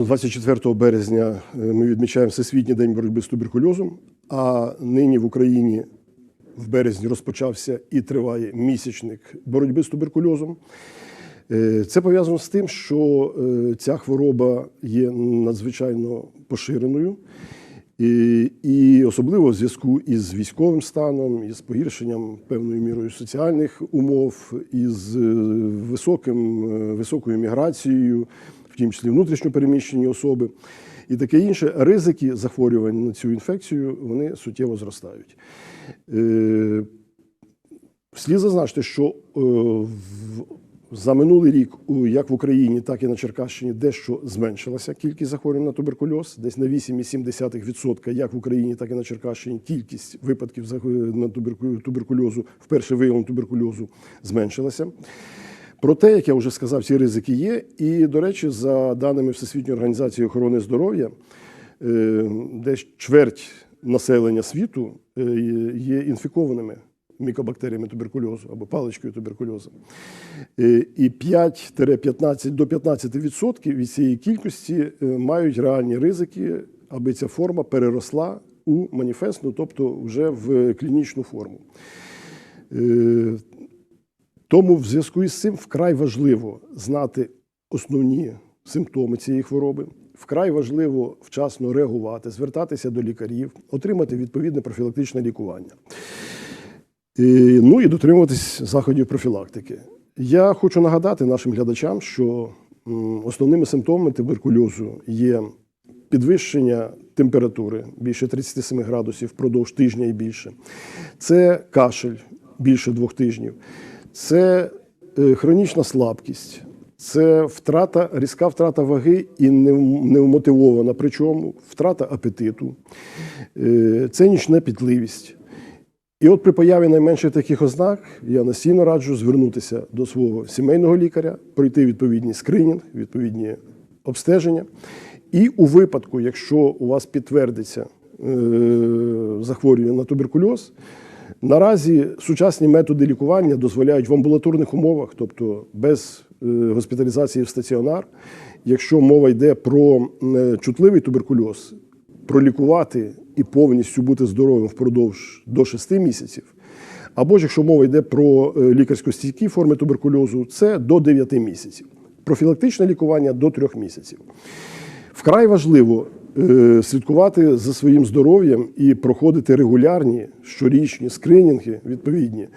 24 березня е, ми відмічаємо Всесвітній день боротьби з туберкульозом, а нині в Україні в березні розпочався і триває місячник боротьби з туберкульозом. Е, Це пов'язано з тим, що е, ця хвороба є надзвичайно поширеною, і, і особливо в зв'язку із військовим станом, із погіршенням певною мірою соціальних умов, із високим, високою міграцією, тім числі внутрішньо переміщені особи. І таке інше, ризики захворювань на цю інфекцію вони суттєво зростають. Е, Слід зазначити, що е, за минулий рік, як в Україні, так і на Черкащині, дещо зменшилася кількість захворювань на туберкульоз, десь на 8,7%, як в Україні, так і на Черкащині. Кількість випадків на туберкульозу, вперше виявлення туберкульозу, зменшилася. Проте, як я вже сказав, ці ризики є. І, до речі, за даними Всесвітньої організації охорони здоров'я, е, десь чверть населення світу е, є інфікованими мікобактеріями туберкульозу або паличкою туберкульозу. Е, І 5-15 до 15% від цієї кількості мають реальні ризики, аби ця форма переросла у маніфестну, тобто вже в клінічну форму. Тому в зв'язку із цим вкрай важливо знати основні симптоми цієї хвороби. Вкрай важливо вчасно реагувати, звертатися до лікарів, отримати відповідне профілактичне лікування. І, ну і дотримуватись заходів профілактики. Я хочу нагадати нашим глядачам, що основними симптомами туберкульозу є підвищення температури більше 37 градусів впродовж тижня і більше. Це кашель більше двох тижнів, це е, хронічна слабкість, це втрата, різка втрата ваги і нев- невмотивована, причому втрата апетиту, е, це нічна пітливість. І от при появі найменших таких ознак я настійно раджу звернутися до свого сімейного лікаря, пройти відповідний скринінг, відповідні обстеження. І у випадку, якщо у вас підтвердиться е, захворювання на туберкульоз, наразі сучасні методи лікування дозволяють в амбулаторних умовах, тобто без е, госпіталізації в стаціонар, якщо мова йде про е, чутливий туберкульоз, пролікувати і повністю бути здоровим впродовж до 6 місяців. Або ж якщо мова йде про е, лікарсько-стійкі форми туберкульозу, це до 9 місяців. Профілактичне лікування до 3 місяців. Вкрай важливо слідкувати за своїм здоров'ям і проходити регулярні щорічні скринінги відповідні.